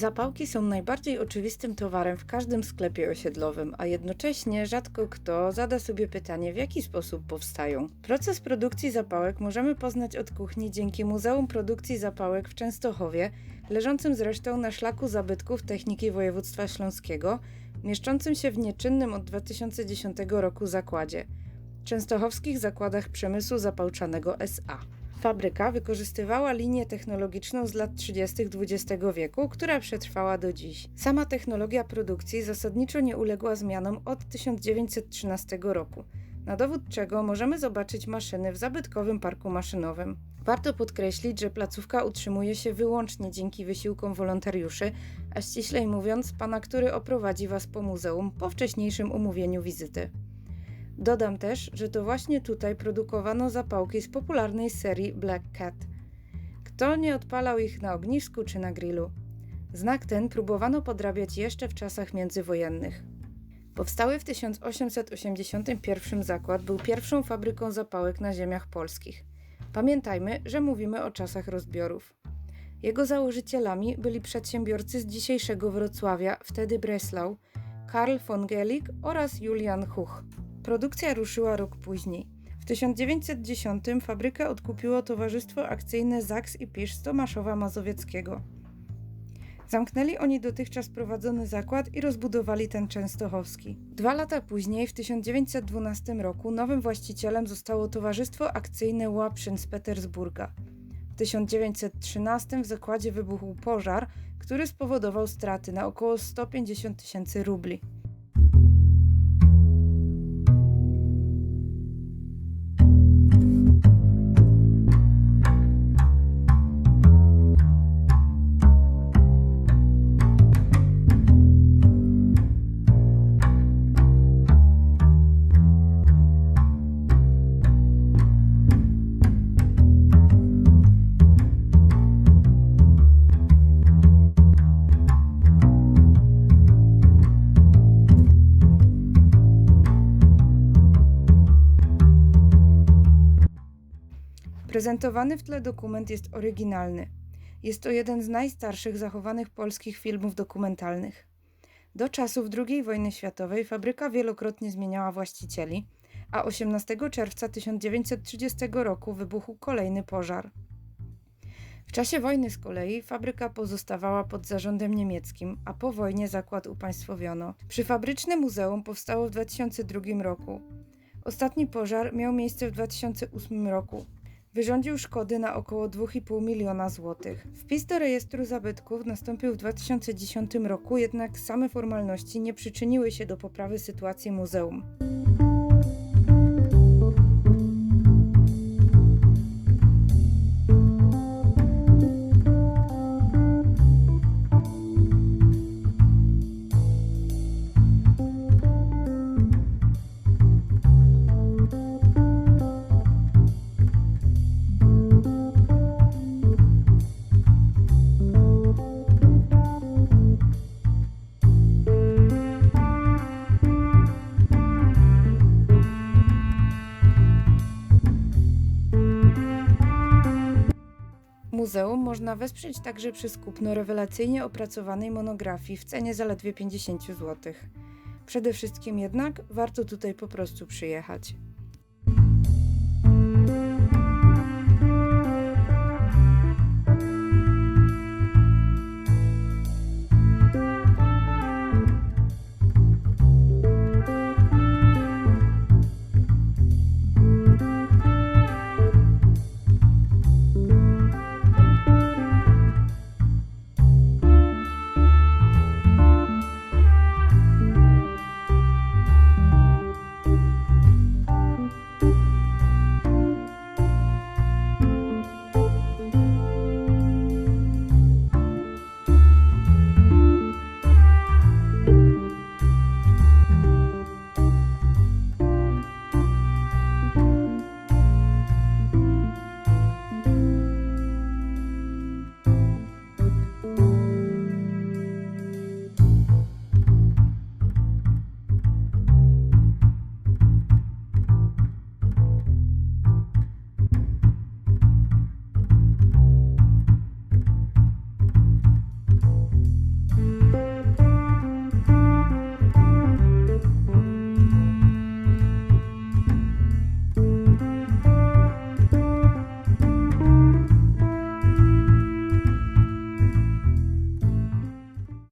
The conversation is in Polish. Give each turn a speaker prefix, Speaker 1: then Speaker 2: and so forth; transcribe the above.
Speaker 1: Zapałki są najbardziej oczywistym towarem w każdym sklepie osiedlowym, a jednocześnie rzadko kto zada sobie pytanie, w jaki sposób powstają. Proces produkcji zapałek możemy poznać od kuchni dzięki Muzeum Produkcji Zapałek w Częstochowie, leżącym zresztą na szlaku zabytków techniki województwa śląskiego, mieszczącym się w nieczynnym od 2010 roku zakładzie Częstochowskich Zakładach Przemysłu Zapałczanego SA. Fabryka wykorzystywała linię technologiczną z lat 30. XX wieku, która przetrwała do dziś. Sama technologia produkcji zasadniczo nie uległa zmianom od 1913 roku, na dowód czego możemy zobaczyć maszyny w zabytkowym parku maszynowym. Warto podkreślić, że placówka utrzymuje się wyłącznie dzięki wysiłkom wolontariuszy, a ściślej mówiąc, pana, który oprowadzi Was po muzeum po wcześniejszym umówieniu wizyty. Dodam też, że to właśnie tutaj produkowano zapałki z popularnej serii Black Cat. Kto nie odpalał ich na ognisku czy na grillu? Znak ten próbowano podrabiać jeszcze w czasach międzywojennych. Powstały w 1881 zakład był pierwszą fabryką zapałek na ziemiach polskich. Pamiętajmy, że mówimy o czasach rozbiorów. Jego założycielami byli przedsiębiorcy z dzisiejszego Wrocławia, wtedy Breslau, Karl von Gelik oraz Julian Huch. Produkcja ruszyła rok później. W 1910 fabrykę odkupiło Towarzystwo Akcyjne Zaks i Pisz z Tomaszowa Mazowieckiego. Zamknęli oni dotychczas prowadzony zakład i rozbudowali ten częstochowski. Dwa lata później, w 1912 roku, nowym właścicielem zostało Towarzystwo Akcyjne Łapszyn z Petersburga. W 1913 w zakładzie wybuchł pożar, który spowodował straty na około 150 tysięcy rubli. Prezentowany w tle dokument jest oryginalny. Jest to jeden z najstarszych zachowanych polskich filmów dokumentalnych. Do czasów II wojny światowej fabryka wielokrotnie zmieniała właścicieli, a 18 czerwca 1930 roku wybuchł kolejny pożar. W czasie wojny z kolei fabryka pozostawała pod zarządem niemieckim, a po wojnie zakład upaństwowiono. Przyfabryczne muzeum powstało w 2002 roku. Ostatni pożar miał miejsce w 2008 roku. Wyrządził szkody na około 2,5 miliona złotych. Wpis do rejestru zabytków nastąpił w 2010 roku, jednak same formalności nie przyczyniły się do poprawy sytuacji muzeum. Muzeum można wesprzeć także przez kupno rewelacyjnie opracowanej monografii w cenie zaledwie 50 zł. Przede wszystkim jednak warto tutaj po prostu przyjechać.